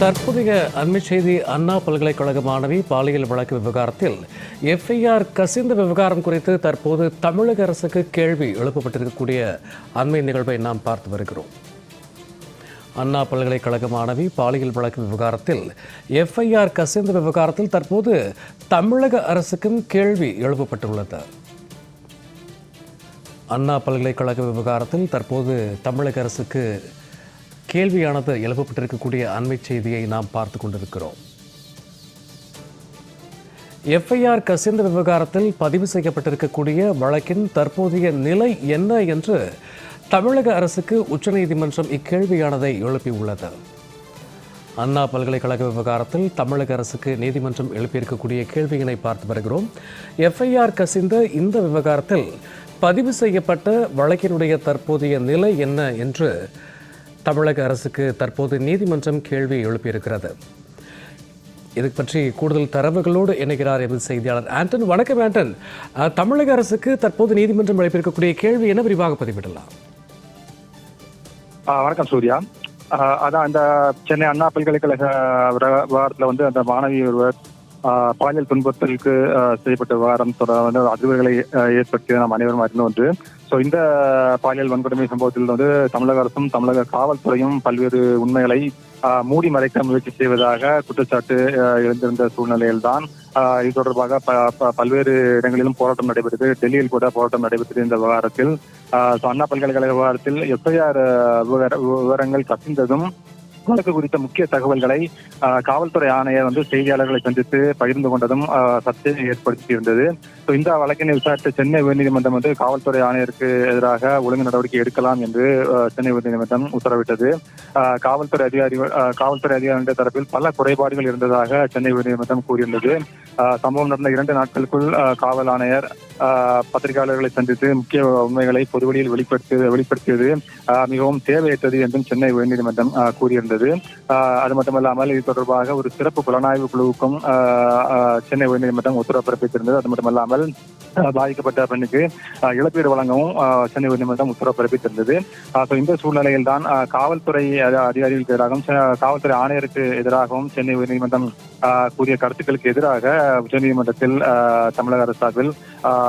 தற்போதைய அண்மை செய்தி அண்ணா பல்கலைக்கழக மாணவி பாலியல் வழக்கு விவகாரத்தில் எஃப்ஐஆர் கசிந்த விவகாரம் குறித்து தற்போது தமிழக அரசுக்கு கேள்வி எழுப்பப்பட்டிருக்கக்கூடிய அண்மை நிகழ்வை நாம் பார்த்து வருகிறோம். அண்ணா பல்கலைக்கழக மாணவி பாலியல் வழக்கு விவகாரத்தில் எஃப்ஐஆர் கசிந்த விவகாரத்தில் தற்போது தமிழக அரசுக்கும் கேள்வி எழுப்பப்பட்டுள்ளது. அண்ணா பல்கலைக்கழக விவகாரத்தில் தற்போது தமிழக அரசுக்கு கேள்வியானது எழுப்பப்பட்டிருக்கக்கூடிய அண்மை செய்தியை நாம் பார்த்து கொண்டிருக்கிறோம். எஃப்ஐஆர் கசிந்த விவகாரத்தில் பதிவு செய்யப்பட்டிருக்கக்கூடிய வழக்கின் தற்போதைய நிலை என்ன என்று தமிழக அரசுக்கு உச்சநீதிமன்றம் இக்கேள்வியானதை எழுப்பியுள்ளது. அண்ணா பல்கலைக்கழக விவகாரத்தில் தமிழக அரசுக்கு நீதிமன்றம் எழுப்பியிருக்கக்கூடிய கேள்வியினை பார்த்து வருகிறோம். எஃப்ஐஆர் கசிந்த இந்த விவகாரத்தில் பதிவு செய்யப்பட்ட வழக்கினுடைய தற்போதைய நிலை என்ன என்று தமிழக அரசுக்கு தற்போது நீதிமன்றம் கேள்வி எழுப்பியிருக்கிறது. இது பற்றி கூடுதல் தரவுகளோடு இணைகிறார் எமது செய்தியாளர் ஆண்டன். வணக்கம் ஆண்டன். தமிழக அரசுக்கு தற்போது நீதிமன்றம் எழுப்பியிருக்கக்கூடிய கேள்வி என விரிவாக பதிவிடலாம். ஆ, வணக்கம் சூர்யா. அதான் அந்த சென்னை அண்ணா பல்கலைக்கழக விவகாரத்தில் வந்து அந்த மாணவி ஒருவர் பாலியல் துன்பத்திற்கு செய்யப்பட்ட விவகாரம் தொடர்பாக வந்து அதிர்வுகளை ஏற்படுத்தி நாம் அனைவரும் அறிந்த ஒன்று. ஸோ இந்த பாலியல் வன்கொடுமை சம்பவத்தில் வந்து தமிழக அரசும் தமிழக காவல்துறையும் பல்வேறு உண்மைகளை மூடி மறைக்க முயற்சி செய்வதாக குற்றச்சாட்டு எழுந்திருந்த சூழ்நிலையில்தான் ஆ, இது தொடர்பாக ப- ப- பல்வேறு இடங்களிலும் போராட்டம் நடைபெற்றது. டெல்லியில் கூட போராட்டம் நடைபெற்றது இந்த விவகாரத்தில். ஆஹ் அண்ணா பல்கலைக்கழக விவகாரத்தில் எஃப்ஐஆர் விவரங்கள் கசிந்ததும் வழக்கு குறித்த முக்கிய தகவல்களை ஆஹ் காவல்துறை ஆணையர் வந்து செய்தியாளர்களை சந்தித்து பகிர்ந்து கொண்டதும் ஆஹ் சர்ச்சையை ஏற்படுத்தியிருந்தது இருந்தது. இந்த வழக்கினை விசாரித்த சென்னை உயர்நீதிமன்றம் வந்து காவல்துறை ஆணையருக்கு எதிராக ஒழுங்கு நடவடிக்கை எடுக்கலாம் என்று சென்னை உயர்நீதிமன்றம் உத்தரவிட்டது. ஆஹ் காவல்துறை அதிகாரிகள் காவல்துறை அதிகாரிகள் தரப்பில் பல குறைபாடுகள் இருந்ததாக சென்னை உயர்நீதிமன்றம் கூறியுள்ளது ஆஹ் சம்பவம் நடந்த இரண்டு நாட்களுக்குள் காவல் ஆணையர் பத்திரிகையாளர்களை சந்தித்து முக்கிய உண்மைகளை பொதுவெளியில் வெளிப்படுத்தியது வெளிப்படுத்தியது ஆஹ் மிகவும் தேவையற்றது என்றும் சென்னை உயர்நீதிமன்றம் ஆஹ் கூறியிருந்தது. ஆஹ் அது மட்டுமல்லாமல் இது தொடர்பாக ஒரு சிறப்பு புலனாய்வு குழுவுக்கும் சென்னை உயர்நீதிமன்றம் உத்தரவு பிறப்பித்திருந்தது. அது மட்டுமல்லாமல் பாதிக்கப்பட்ட பெண்ணுக்கு இழப்பீடு வழங்கவும் சென்னை உயர்நீதிமன்றம் உத்தரவு பிறப்பித்திருந்தது. இந்த சூழ்நிலையில் தான் காவல்துறை அதிகாரிகளுக்கு எதிராகவும் காவல்துறை ஆணையருக்கு எதிராகவும் சென்னை உயர்நீதிமன்றம் கூறிய கருத்துக்களுக்கு எதிராக உச்சநீதிமன்றத்தில் தமிழக அரசு சார்பில்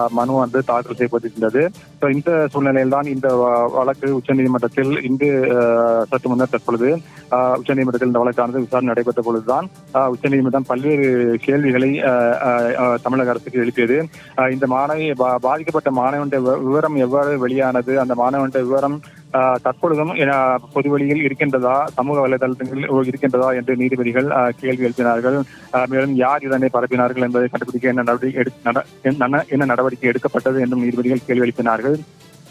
மனு வந்து தாக்கல் செய்யப்பட்டிருந்தது. ஸோ இந்த சூழ்நிலையில் தான் இந்த வ- வழக்கு உச்சநீதிமன்றத்தில் இன்று ஆஹ் சற்று முன்னர் தற்பொழுது ஆஹ் உச்சநீதிமன்றத்தில் இந்த வழக்கானது விசாரணை நடைபெற்ற பொழுதுதான் உச்சநீதிமன்றம் பல்வேறு கேள்விகளை ஆஹ் தமிழக அரசுக்கு எழுப்பியது. இந்த மாணவி பாதிக்கப்பட்ட மாணவனுடைய விவரம் எவ்வாறு வெளியானது? அந்த மாணவனுடைய விவரம் ஆஹ் தற்பொழுதும் ஆஹ் பொதுவெளியில் இருக்கின்றதா? சமூக வலைதளத்தில் இருக்கின்றதா என்று நீதிபதிகள் கேள்வி எழுப்பினார்கள். ஆஹ் மேலும் யார் இதனை பரப்பினார்கள் என்பதை கண்டுபிடிக்க என்ன நடவடிக்கை எடு- நட- என்ன என்ன நடவடிக்கை எடுக்கப்பட்டது என்றும் நீதிபதிகள் கேள்வி எழுப்பினார்கள்.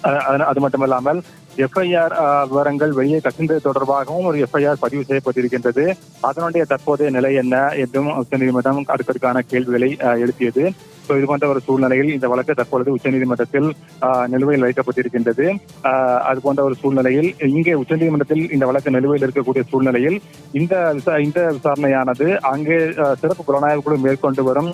ஆஹ் அது மட்டுமல்லாமல் எஃப்ஐஆர் விவரங்கள் வெளியே கசிந்தது தொடர்பாகவும் ஒரு எஃப்ஐஆர் பதிவு செய்யப்பட்டிருக்கின்றது. அதனுடைய தற்போதைய நிலை என்ன என்றும் உச்சநீதிமன்றம் அடுத்தடுக்கான கேள்விகளை எழுப்பியது. இது போன்ற ஒரு சூழ்நிலையில் இந்த வழக்கு தற்பொழுது உச்சநீதிமன்றத்தில் நிலுவையில் வைக்கப்பட்டிருக்கின்றது. அது போன்ற ஒரு சூழ்நிலையில் இங்கே உச்சநீதிமன்றத்தில் இந்த வழக்கு நிலுவையில் இருக்கக்கூடிய சூழ்நிலையில் இந்த விசா- இந்த விசாரணையானது அங்கே சிறப்பு புலனாய்வு குழு மேற்கொண்டு வரும்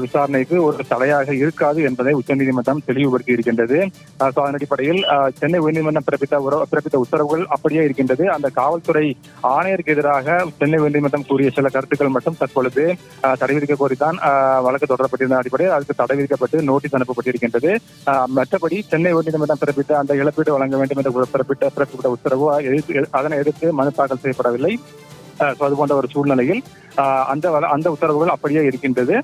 விசாரணைக்கு ஒரு தடையாக இருக்காது என்பதை உச்சநீதிமன்றம் தெளிவுபடுத்தி இருக்கின்றது அதன் அடிப்படையில் சென்னை உயர்நீதிமன்றம் பிறப்பித்த பிறப்பித்த உத்தரவுகள் அப்படியே இருக்கின்றது. அந்த காவல்துறை ஆணையருக்கு எதிராக சென்னை உயர்நீதிமன்றம் கூறிய சில கருத்துக்கள் மட்டும் தற்பொழுது தடை விதிக்க கோரித்தான் ஆஹ் வழக்கு தொடரப்பட்டிருந்த அடிப்படையில் அதுக்கு தடை விதிக்கப்பட்டு நோட்டீஸ் அனுப்பப்பட்டிருக்கின்றது. மற்றபடி சென்னை உயர்நீதிமன்றம் பிறப்பித்த அந்த இழப்பீடு வழங்க வேண்டும் என்ற பிறப்பிட்ட பிறப்பித்த உத்தரவு அதனை எதிர்த்து மனு தாக்கல் செய்யப்படவில்லை. அது போன்ற ஒரு சூழ்நிலையில் அந்த அந்த உத்தரவுகள் அப்படியே இருக்கின்றது.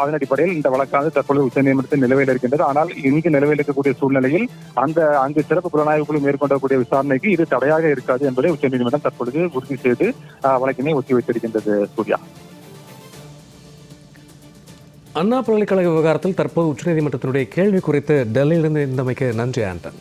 அதன் அடிப்படையில் இந்த வழக்கானது தற்பொழுது உச்சநீதிமன்றத்தில் நிலுவையில் இருக்கின்றது. ஆனால் இங்கு நிலுவையில் இருக்கக்கூடிய சூழ்நிலையில் அந்த அங்கு சிறப்பு புலனாய்வு குழு மேற்கொண்டக்கூடிய விசாரணைக்கு இது தடையாக இருக்காது என்பதை உச்சநீதிமன்றம் தற்பொழுது உறுதி செய்து வழக்கினை ஒத்திவைத்திருக்கின்றது சூர்யா. அண்ணா பல்கலைக்கழக விவகாரத்தில் தற்போது உச்சநீதிமன்றத்தினுடைய கேள்வி குறித்து டெல்லியிலிருந்து இருந்தமைக்கு நன்றி ஆண்டன்.